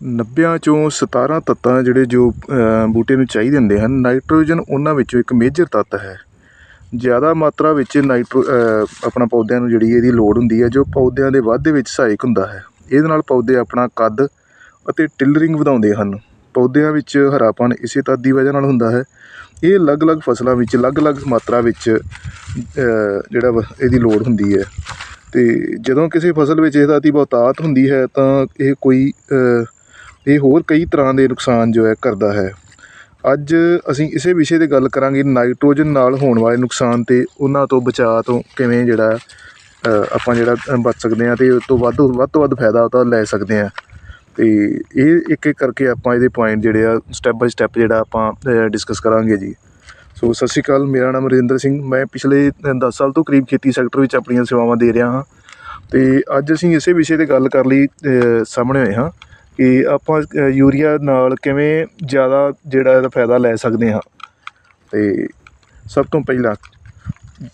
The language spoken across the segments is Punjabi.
90 ਚੋਂ 17 ਤੱਤਾਂ ਜਿਹੜੇ ਜੋ ਬੂਟੇ ਨੂੰ ਚਾਹੀਦੇ ਹੁੰਦੇ ਹਨ, ਨਾਈਟ੍ਰੋਜਨ ਉਹਨਾਂ ਵਿੱਚੋਂ ਇੱਕ ਮੇਜਰ ਤੱਤ ਹੈ। ਜ਼ਿਆਦਾ ਮਾਤਰਾ ਵਿੱਚ ਨਾਈਟ੍ਰੋ ਆਪਣਾ ਪੌਦਿਆਂ ਨੂੰ ਜਿਹੜੀ ਇਹਦੀ ਲੋੜ ਹੁੰਦੀ ਹੈ, ਜੋ ਪੌਦਿਆਂ ਦੇ ਵਾਧੇ ਵਿੱਚ ਸਹਾਇਕ ਹੁੰਦਾ ਹੈ। ਇਹਦੇ ਨਾਲ ਪੌਦੇ ਆਪਣਾ ਕੱਦ ਅਤੇ ਟਿਲਰਿੰਗ ਵਧਾਉਂਦੇ ਹਨ। ਪੌਦਿਆਂ ਵਿੱਚ ਹਰਾਪਣ ਇਸੇ ਤੱਤ ਦੀ ਵਜ੍ਹਾ ਨਾਲ ਹੁੰਦਾ ਹੈ। ਇਹ ਅਲੱਗ-ਅਲੱਗ ਫਸਲਾਂ ਵਿੱਚ ਅਲੱਗ-ਅਲੱਗ ਮਾਤਰਾ ਵਿੱਚ ਜਿਹੜਾ ਵਾ, ਇਹਦੀ ਲੋੜ ਹੁੰਦੀ ਹੈ। ਅਤੇ ਜਦੋਂ ਕਿਸੇ ਫਸਲ ਵਿੱਚ ਇਹਦਾ ਅਤੀ ਬਹੁਤਾਤ ਹੁੰਦੀ ਹੈ, ਤਾਂ ਇਹ ਕੋਈ ਅ, ਇਹ ਹੋਰ ਕਈ ਤਰ੍ਹਾਂ ਦੇ ਨੁਕਸਾਨ ਜੋ ਹੈ ਕਰਦਾ ਹੈ। ਅੱਜ ਅਸੀਂ ਇਸੇ ਵਿਸ਼ੇ 'ਤੇ ਗੱਲ ਕਰਾਂਗੇ ਨਾਈਟ੍ਰੋਜਨ ਨਾਲ ਹੋਣ ਵਾਲੇ ਨੁਕਸਾਨ ਤੇ ਉਹਨਾਂ ਤੋਂ ਬਚਾਅ ਤੋਂ ਕਿਵੇਂ ਜਿਹੜਾ ਆਪਾਂ ਜਿਹੜਾ ਬਚ ਸਕਦੇ ਹਾਂ ਅਤੇ ਉਹ ਤੋਂ ਵੱਧ ਵੱਧ ਤੋਂ ਵੱਧ ਫਾਇਦਾ ਉਹਦਾ ਲੈ ਸਕਦੇ ਹਾਂ। ਅਤੇ ਇਹ ਇੱਕ ਇੱਕ ਕਰਕੇ ਆਪਾਂ ਇਹਦੇ ਪੁਆਇੰਟ ਜਿਹੜੇ ਆ ਸਟੈਪ ਬਾਏ ਸਟੈਪ ਜਿਹੜਾ ਆਪਾਂ ਡਿਸਕਸ ਕਰਾਂਗੇ ਜੀ। ਸੋ ਸਤਿ ਸ਼੍ਰੀ ਅਕਾਲ ਮੇਰਾ ਨਾਮ ਰਜਿੰਦਰ ਸਿੰਘ ਮੈਂ ਪਿਛਲੇ 10 ਸਾਲ ਤੋਂ ਕਰੀਬ ਖੇਤੀ ਸੈਕਟਰ ਵਿੱਚ ਆਪਣੀਆਂ ਸੇਵਾਵਾਂ ਦੇ ਰਿਹਾ ਹਾਂ। ਅਤੇ ਅੱਜ ਅਸੀਂ ਇਸੇ ਵਿਸ਼ੇ ਤੇ ਗੱਲ ਕਰ ਲਈ ਸਾਹਮਣੇ ਹੋਏ ਹਾਂ। ਕਿ ਆਪਾਂ ਯੂਰੀਆ ਨਾਲ ਕਿਵੇਂ ਜ਼ਿਆਦਾ ਜਿਹੜਾ ਇਹਦਾ ਫਾਇਦਾ ਲੈ ਸਕਦੇ ਹਾਂ। ਅਤੇ ਸਭ ਤੋਂ ਪਹਿਲਾਂ,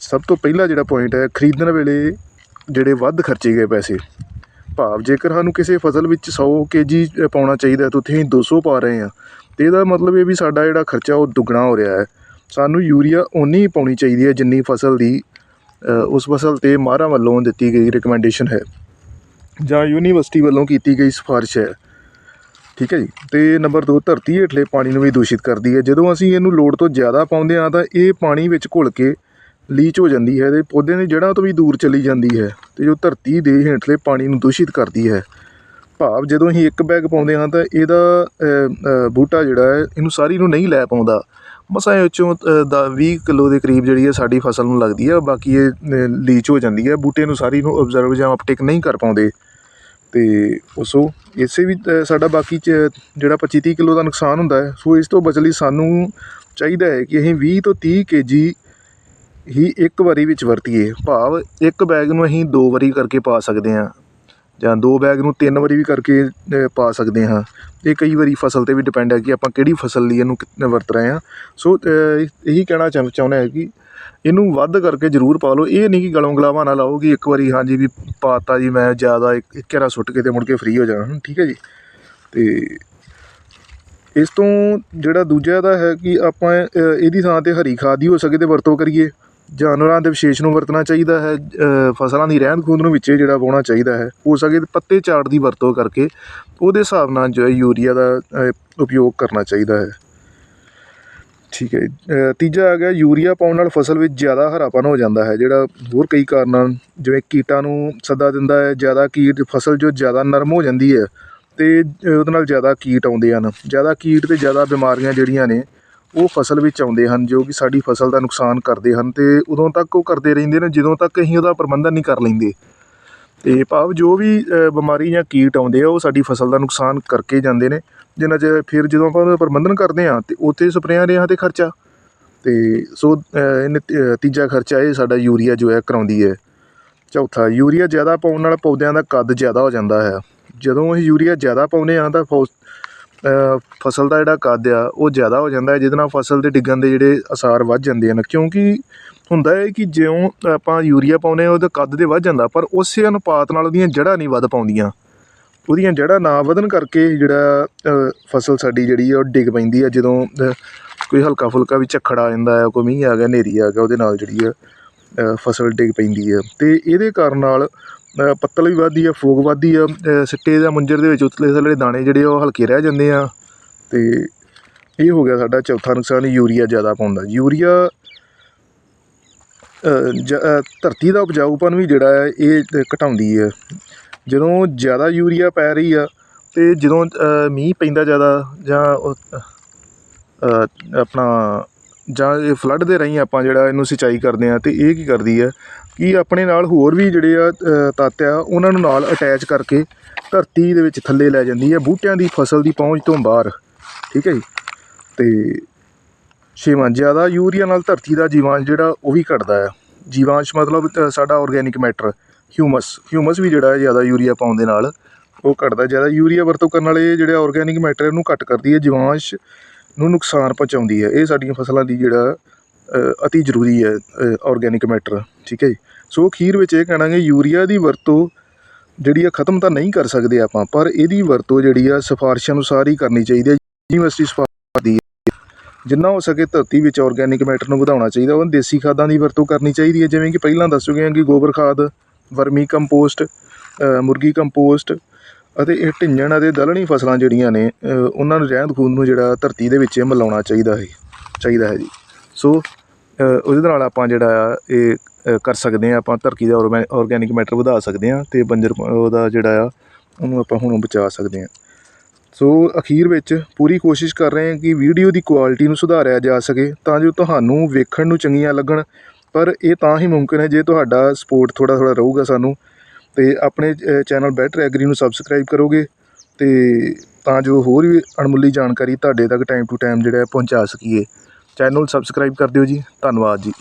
ਸਭ ਤੋਂ ਪਹਿਲਾ ਜਿਹੜਾ ਪੁਆਇੰਟ ਹੈ, ਖਰੀਦਣ ਵੇਲੇ ਜਿਹੜੇ ਵੱਧ ਖਰਚੇ ਗਏ ਪੈਸੇ। ਭਾਵ ਜੇਕਰ ਸਾਨੂੰ ਕਿਸੇ ਫਸਲ ਵਿੱਚ 100 ਕੇਜੀ ਪਾਉਣਾ ਚਾਹੀਦਾ ਤਾਂ ਉੱਥੇ ਅਸੀਂ 200 ਪਾ ਰਹੇ ਹਾਂ। ਤੇ ਇਹਦਾ ਮਤਲਬ ਇਹ ਵੀ ਸਾਡਾ ਜਿਹੜਾ ਖਰਚਾ ਉਹ ਦੁੱਗਣਾ ਹੋ ਰਿਹਾ ਹੈ। ਸਾਨੂੰ ਯੂਰੀਆ ਉਨੀ ਹੀ ਪਾਉਣੀ ਚਾਹੀਦੀ ਹੈ, ਜਿੰਨੀ ਫਸਲ ਦੀ ਉਸ ਫਸਲ ਤੇ ਮਾਹਰਾਂ ਵੱਲੋਂ ਦਿੱਤੀ ਗਈ ਰਿਕਮੈਂਡੇਸ਼ਨ ਹੈ। ਜਾਂ ਯੂਨੀਵਰਸਿਟੀ ਵੱਲੋਂ ਕੀਤੀ ਗਈ ਸਿਫਾਰਿਸ਼ ਹੈ। ਠੀਕ ਹੈ ਜੀ। ਤੇ ਨੰਬਰ 2 ਧਰਤੀ ਹੇਠਲੇ ਪਾਣੀ ਨੂੰ ਵੀ ਦੂਸ਼ਿਤ ਕਰਦੀ ਹੈ। ਜਦੋਂ ਅਸੀਂ ਇਹਨੂੰ ਲੋੜ ਤੋਂ ਜ਼ਿਆਦਾ ਪਾਉਂਦੇ ਹਾਂ, ਤਾਂ ਇਹ ਪਾਣੀ ਵਿੱਚ ਘੁਲ ਕੇ ਲੀਚ ਹੋ ਜਾਂਦੀ ਹੈ ਤੇ ਪੌਦੇ ਦੀ ਜੜ੍ਹਾਂ ਤੋਂ ਵੀ ਦੂਰ ਚਲੀ ਜਾਂਦੀ ਹੈ ਤੇ ਜੋ ਧਰਤੀ ਦੇ ਹੇਠਲੇ ਪਾਣੀ ਨੂੰ ਦੂਸ਼ਿਤ ਕਰਦੀ ਹੈ। ਭਾਵ ਜਦੋਂ ਅਸੀਂ ਇੱਕ ਬੈਗ ਪਾਉਂਦੇ ਹਾਂ, ਤਾਂ ਇਹਦਾ ਬੂਟਾ ਜਿਹੜਾ ਹੈ, ਇਹਨੂੰ ਸਾਰੀ ਨੂੰ ਨਹੀਂ ਲੈ ਪਾਉਂਦਾ। ਮਸਾਂ ਇਹ ਚੋਂ ਦਾ 20 ਕਿਲੋ ਦੇ ਕਰੀਬ ਜਿਹੜੀ ਹੈ, ਸਾਡੀ ਫਸਲ ਨੂੰ ਲੱਗਦੀ ਹੈ। ਬਾਕੀ ਇਹ ਲੀਚ ਹੋ ਜਾਂਦੀ ਹੈ। ਬੂਟੇ ਨੂੰ ਸਾਰੀ ਨੂੰ ਆਬਜ਼ਰਵ ਜਾਂ ਅਪਟੇਕ ਨਹੀਂ ਕਰ ਪਾਉਂਦੇ। ਤੇ ਉਸੋ ਇਸੇ ਵੀ ਸਾਡਾ ਬਾਕੀ ਚ ਜਿਹੜਾ ਪੱਚੀ ਤੀਹ ਕਿਲੋ ਦਾ ਨੁਕਸਾਨ ਹੁੰਦਾ ਹੈ, ਸੋ ਇਸ ਤੋਂ ਬਚਣ ਲਈ ਸਾਨੂੰ ਚਾਹੀਦਾ ਹੈ ਕਿ ਅਸੀਂ ਵੀਹ ਤੋਂ ਤੀਹ ਕੇ ਜੀ ਹੀ ਇੱਕ ਵਾਰੀ ਵਿੱਚ ਵਰਤੀਏ। ਭਾਵ ਇੱਕ ਬੈਗ ਨੂੰ ਅਸੀਂ ਦੋ ਵਾਰੀ ਕਰਕੇ ਪਾ ਸਕਦੇ ਹਾਂ, ਜਾਂ ਦੋ ਬੈਗ ਨੂੰ ਤਿੰਨ ਵਾਰੀ ਵੀ ਕਰਕੇ ਪਾ ਸਕਦੇ ਹਾਂ। ਇਹ ਕਈ ਵਾਰੀ ਫਸਲ ਤੇ ਵੀ ਡਿਪੈਂਡ ਹੈ ਕਿ ਆਪਾਂ ਕਿਹੜੀ ਫਸਲ ਲਈ ਇਹਨੂੰ ਵਰਤ ਰਹੇ ਹਾਂ। ਸੋ ਇਹੀ ਕਹਿਣਾ ਚਾਹ- ਚਾਹੁੰਦਾ ਹੈ ਕਿ ਇਹਨੂੰ ਵੱਧ ਕਰਕੇ ਜ਼ਰੂਰ ਪਾ ਲਓ। ਇਹ ਨਹੀਂ ਕਿ ਗਲੋਂ ਗਲਾਵਾਂ ਨਾ ਲਾਓ ਕਿ ਇੱਕ ਵਾਰੀ ਹਾਂਜੀ ਵੀ ਪਾਤਾ ਜੀ, ਮੈਂ ਜ਼ਿਆਦਾ ਇੱਕ ਘੇਰਾ ਸੁੱਟ ਕੇ ਤੇ ਮੁੜ ਕੇ ਫ੍ਰੀ ਹੋ ਜਾਣਾ। ਠੀਕ ਹੈ ਜੀ। ਤੇ ਇਸ ਤੋਂ ਜਿਹੜਾ ਦੂਜਾ ਦਾ ਹੈ ਕਿ ਆਪਾਂ ਇਹਦੀ ਥਾਂ ਤੇ ਹਰੀ ਖਾਦ ਹੀ ਹੋ ਸਕੇ ਤੇ ਵਰਤੋਂ ਕਰੀਏ। ਜਾਨਵਰਾਂ ਦੇ ਵਿਸ਼ੇਸ਼ ਨੂੰ ਵਰਤਣਾ ਚਾਹੀਦਾ ਹੈ ਫਸਲਾਂ ਦੀ ਰਹਿੰਦ ਖੂੰਹਦ ਨੂੰ ਵਿੱਚੇ ਜਿਹੜਾ ਪਾਉਣਾ ਚਾਹੀਦਾ ਹੈ। ਹੋ ਸਕੇ ਪੱਤੇ ਝਾੜ ਦੀ ਵਰਤੋਂ ਕਰਕੇ ਉਹਦੇ ਹਿਸਾਬ ਨਾਲ ਜੋ ਹੈ ਯੂਰੀਆ ਦਾ ਉਪਯੋਗ ਕਰਨਾ ਚਾਹੀਦਾ ਹੈ। ਠੀਕ ਹੈ ਜੀ। ਤੀਜਾ ਆ ਗਿਆ, ਯੂਰੀਆ ਪਾਉਣ ਨਾਲ ਫਸਲ ਵਿੱਚ ਜ਼ਿਆਦਾ ਹਰਾਪਨ ਹੋ ਜਾਂਦਾ ਹੈ, ਜਿਹੜਾ ਹੋਰ ਕਈ ਕਾਰਨਾਂ, ਜਿਵੇਂ ਕੀਟਾਂ ਨੂੰ ਸੱਦਾ ਦਿੰਦਾ ਹੈ, ਜ਼ਿਆਦਾ ਕੀਟ, ਫਸਲ ਜੋ ਜ਼ਿਆਦਾ ਨਰਮ ਹੋ ਜਾਂਦੀ ਹੈ ਅਤੇ ਉਹਦੇ ਨਾਲ ਜ਼ਿਆਦਾ ਕੀਟ ਆਉਂਦੇ ਹਨ। ਜ਼ਿਆਦਾ ਕੀਟ ਅਤੇ ਜ਼ਿਆਦਾ ਬਿਮਾਰੀਆਂ ਜਿਹੜੀਆਂ ਨੇ, ਉਹ ਫਸਲ ਵਿੱਚ ਆਉਂਦੇ ਹਨ, ਜੋ ਕਿ ਸਾਡੀ ਫਸਲ ਦਾ ਨੁਕਸਾਨ ਕਰਦੇ ਹਨ ਅਤੇ ਉਦੋਂ ਤੱਕ ਉਹ ਕਰਦੇ ਰਹਿੰਦੇ ਨੇ, ਜਦੋਂ ਤੱਕ ਅਸੀਂ ਉਹਦਾ ਪ੍ਰਬੰਧਨ ਨਹੀਂ ਕਰ ਲੈਂਦੇ। ਅਤੇ ਭਾਵ ਜੋ ਵੀ ਬਿਮਾਰੀ ਜਾਂ ਕੀਟ ਆਉਂਦੇ ਆ, ਉਹ ਸਾਡੀ ਫਸਲ ਦਾ ਨੁਕਸਾਨ ਕਰਕੇ ਜਾਂਦੇ ਨੇ। ਜਿੰਨਾ 'ਚ ਫਿਰ ਜਦੋਂ ਆਪਾਂ ਉਹਦਾ ਪ੍ਰਬੰਧਨ ਕਰਦੇ ਹਾਂ ਅਤੇ ਉੱਥੇ ਸਪਰੇਆਂ ਰੇਹਾਂ ਤੇ ਖਰਚਾ। ਅਤੇ ਸੋ ਅ, ਤੀਜਾ ਖਰਚਾ ਇਹ ਸਾਡਾ ਯੂਰੀਆ ਜੋ ਹੈ ਕਰਾਉਂਦੀ ਹੈ। ਚੌਥਾ ਯੂਰੀਆ ਜ਼ਿਆਦਾ ਪਾਉਣ ਨਾਲ ਪੌਦਿਆਂ ਦਾ ਕੱਦ ਜ਼ਿਆਦਾ ਹੋ ਜਾਂਦਾ ਹੈ। ਜਦੋਂ ਅਸੀਂ ਯੂਰੀਆ ਜ਼ਿਆਦਾ ਪਾਉਂਦੇ ਹਾਂ ਤਾਂ ਫੌ- ਫਸਲ ਦਾ ਜਿਹੜਾ ਕੱਦ ਆ ਉਹ ਜ਼ਿਆਦਾ ਹੋ ਜਾਂਦਾ ਹੈ ਜਿਹਦੇ ਨਾਲ ਫਸਲ ਦੇ ਡਿੱਗਣ ਦੇ ਜਿਹੜੇ ਅਸਾਰ ਵੱਧ ਜਾਂਦੇ ਹਨ। ਕਿਉਂਕਿ ਹੁੰਦਾ ਹੈ ਕਿ ਜਿਉਂ ਆਪਾਂ ਯੂਰੀਆ ਪਾਉਂਦੇ ਹਾਂ ਉਹਦਾ ਕੱਦ ਤੇ ਵੱਧ ਜਾਂਦਾ ਪਰ ਉਸੇ ਅਨੁਪਾਤ ਨਾਲ ਉਹਦੀਆਂ ਜੜ੍ਹਾਂ ਨਹੀਂ ਵੱਧ ਪਾਉਂਦੀਆਂ। ਉਹਦੀਆਂ ਜੜ੍ਹਾਂ ਨਾ ਵਧਣ ਕਰਕੇ ਜਿਹੜਾ ਫਸਲ ਸਾਡੀ ਜਿਹੜੀ ਆ, ਉਹ ਡਿੱਗ ਪੈਂਦੀ ਆ। ਜਦੋਂ ਕੋਈ ਹਲਕਾ ਫੁਲਕਾ ਵੀ ਝੱਖੜ ਆ ਜਾਂਦਾ ਆ, ਕੋਈ ਮੀਂਹ ਆ ਗਿਆ, ਹਨੇਰੀ ਆ ਗਿਆ, ਉਹਦੇ ਨਾਲ ਜਿਹੜੀ ਆ ਫਸਲ ਡਿੱਗ ਪੈਂਦੀ ਹੈ ਅਤੇ ਇਹਦੇ ਕਾਰਨ ਨਾਲ ਪੱਤਲ ਵੀ ਵੱਧਦੀ ਆ, ਫੋਕ ਵੱਧਦੀ ਆ ਸਿੱਟੇ ਜਾਂ ਮੁੰਜਰ ਦੇ ਵਿੱਚ ਉਤਲੇ ਥੱਲੇ ਧਾਣੇ ਜਿਹੜੇ ਆ, ਉਹ ਹਲਕੇ ਰਹਿ ਜਾਂਦੇ ਆ। ਅਤੇ ਇਹ ਹੋ ਗਿਆ ਸਾਡਾ ਚੌਥਾ ਨੁਕਸਾਨ, ਯੂਰੀਆ ਜ਼ਿਆਦਾ ਪਾਉਂਦਾ ਯੂਰੀਆ ਧਰਤੀ ਦਾ ਉਪਜਾਊਪਨ ਵੀ ਜਿਹੜਾ ਹੈ ਇਹ ਘਟਾਉਂਦੀ ਹੈ ਜਦੋਂ ਜ਼ਿਆਦਾ ਯੂਰੀਆ ਪੈ ਰਹੀ ਆ ਅਤੇ ਜਦੋਂ ਮੀਂਹ ਪੈਂਦਾ ਜ਼ਿਆਦਾ ਜਾਂ ਆਪਣਾ ਜਾਂ ਇਹ ਫਲੱਡ ਦੇ ਰਾਹੀਂ ਆਪਾਂ ਜਿਹੜਾ ਇਹਨੂੰ ਸਿੰਚਾਈ ਕਰਦੇ ਆ ਤੇ ਇਹ ਕੀ ਕਰਦੀ ਹੈ ਕਿ ਆਪਣੇ ਨਾਲ ਹੋਰ ਵੀ ਜਿਹੜੇ ਆ ਤੱਤ ਆ ਉਹਨਾਂ ਨੂੰ ਨਾਲ ਅਟੈਚ ਕਰਕੇ ਧਰਤੀ ਦੇ ਵਿੱਚ ਥੱਲੇ ਲੈ ਜਾਂਦੀ ਆ ਬੂਟਿਆਂ ਦੀ ਫਸਲ ਦੀ ਪਹੁੰਚ ਤੋਂ ਬਾਹਰ, ਠੀਕ ਹੈ ਜੀ? ਤੇ ਛੇਵਾਂ, ਜ਼ਿਆਦਾ ਯੂਰੀਆ ਨਾਲ ਧਰਤੀ ਦਾ ਜੀਵਾਂਸ਼ ਜਿਹੜਾ ਉਹ ਵੀ ਘਟਦਾ ਆ। ਜੀਵਾਂਸ਼ ਮਤਲਬ ਸਾਡਾ ਆਰਗੈਨਿਕ ਮੈਟਰ ਹਿਊਮਸ ਹਿਊਮਸ ਵੀ ਜਿਹੜਾ ਹੈ ਜ਼ਿਆਦਾ ਯੂਰੀਆ ਪਾਉਣ ਦੇ ਨਾਲ ਉਹ ਘਟਦਾ ਜ਼ਿਆਦਾ। ਯੂਰੀਆ ਵਰਤੋਂ ਕਰਨ ਵਾਲੇ ਜਿਹੜੇ ਆਰਗੈਨਿਕ ਮੈਟਰ ਇਹਨੂੰ ਘੱਟ ਕਰਦੀ ਹੈ ਜੀਵਾਂਸ਼ ਨੂੰ ਨੁਕਸਾਨ ਪਹੁੰਚਾਉਂਦੀ ਹੈ। ਇਹ ਸਾਡੀਆਂ ਫਸਲਾਂ ਦੀ ਜਿਹੜਾ ਅ, ਅਤੀ ਜ਼ਰੂਰੀ ਹੈ ਆਰਗੈਨਿਕ ਮੈਟਰ ਠੀਕ ਹੈ ਜੀ। ਸੋ ਅਖੀਰ ਵਿੱਚ ਇਹ ਕਹਿਣਾਗੇ ਯੂਰੀਆ ਦੀ ਵਰਤੋਂ ਜਿਹੜੀ ਆ ਖਤਮ ਤਾਂ ਨਹੀਂ ਕਰ ਸਕਦੇ ਆਪਾਂ ਪਰ ਇਹਦੀ ਵਰਤੋਂ ਜਿਹੜੀ ਆ ਸਿਫਾਰਿਸ਼ ਅਨੁਸਾਰ ਹੀ ਕਰਨੀ ਚਾਹੀਦੀ ਹੈ। ਯੂਨੀਵਰਸਿਟੀ ਸਿਫਾਰਿਸ਼ ਦੀ ਜਿੰਨਾ ਹੋ ਸਕੇ ਧਰਤੀ ਵਿੱਚ ਆਰਗੈਨਿਕ ਮੈਟਰ ਨੂੰ ਵਧਾਉਣਾ ਚਾਹੀਦਾ ਉਹ ਦੇਸੀ ਖਾਦਾਂ ਦੀ ਵਰਤੋਂ ਕਰਨੀ ਚਾਹੀਦੀ ਹੈ। ਜਿਵੇਂ ਕਿ ਪਹਿਲਾਂ ਦੱਸ ਚੁੱਕੇ ਹਾਂ ਕਿ ਗੋਬਰ ਖਾਦ ਵਰਮੀ ਕੰਪੋਸਟ ਮੁਰਗੀ ਕੰਪੋਸਟ ਅਤੇ ਇਹ ਢਿੰਜਣ ਅਤੇ ਦਲਣੀ ਫਸਲਾਂ ਜਿਹੜੀਆਂ ਨੇ ਉਹਨਾਂ ਨੂੰ ਰਹਿੰਦ ਖੂੰਹਦ ਨੂੰ ਜਿਹੜਾ ਧਰਤੀ ਦੇ ਵਿੱਚ ਮਿਲਾਉਣਾ ਚਾਹੀਦਾ ਹੈ ਚਾਹੀਦਾ ਹੈ ਜੀ। ਸੋ ਉਹਦੇ ਨਾਲ ਆਪਾਂ ਜਿਹੜਾ ਆ ਇਹ ਕਰ ਸਕਦੇ ਹਾਂ, ਆਪਾਂ ਧਰਤੀ ਦਾ ਆਰਗੈਨਿਕ ਮੈਟਰ ਵਧਾ ਸਕਦੇ ਹਾਂ ਅਤੇ ਬੰਜਰ ਉਹਦਾ ਜਿਹੜਾ ਆ, ਉਹਨੂੰ ਆਪਾਂ ਹੁਣ ਬਚਾ ਸਕਦੇ ਹਾਂ। ਸੋ ਅਖੀਰ ਵਿੱਚ ਪੂਰੀ ਕੋਸ਼ਿਸ਼ ਕਰ ਰਹੇ ਹਾਂ ਕਿ ਵੀਡੀਓ ਦੀ ਕੁਆਲਿਟੀ ਨੂੰ ਸੁਧਾਰਿਆ ਜਾ ਸਕੇ ਤਾਂ ਜੋ ਤੁਹਾਨੂੰ ਵੇਖਣ ਨੂੰ ਚੰਗੀਆਂ ਲੱਗਣ ਪਰ ਇਹ ਤਾਂ ਹੀ ਮੁਮਕਿਨ ਹੈ ਜੇ ਤੁਹਾਡਾ ਸਪੋਰਟ ਥੋੜਾ ਥੋੜਾ ਰਹੂਗਾ ਸਾਨੂੰ, ਤੇ ਆਪਣੇ ਚੈਨਲ ਬੈਟਰ ਐਗਰੀ ਨੂੰ ਸਬਸਕ੍ਰਾਈਬ ਕਰੋਗੇ, ਤੇ ਤਾਂ ਜੋ ਹੋਰ ਵੀ ਅਣਮੁੱਲੀ ਜਾਣਕਾਰੀ ਤੁਹਾਡੇ ਤੱਕ ਟਾਈਮ ਟੂ ਟਾਈਮ ਜਿਹੜਾ ਪਹੁੰਚਾ ਸਕੀਏ। ਚੈਨਲ ਸਬਸਕ੍ਰਾਈਬ ਕਰ ਦਿਓ ਜੀ, ਧੰਨਵਾਦ ਜੀ।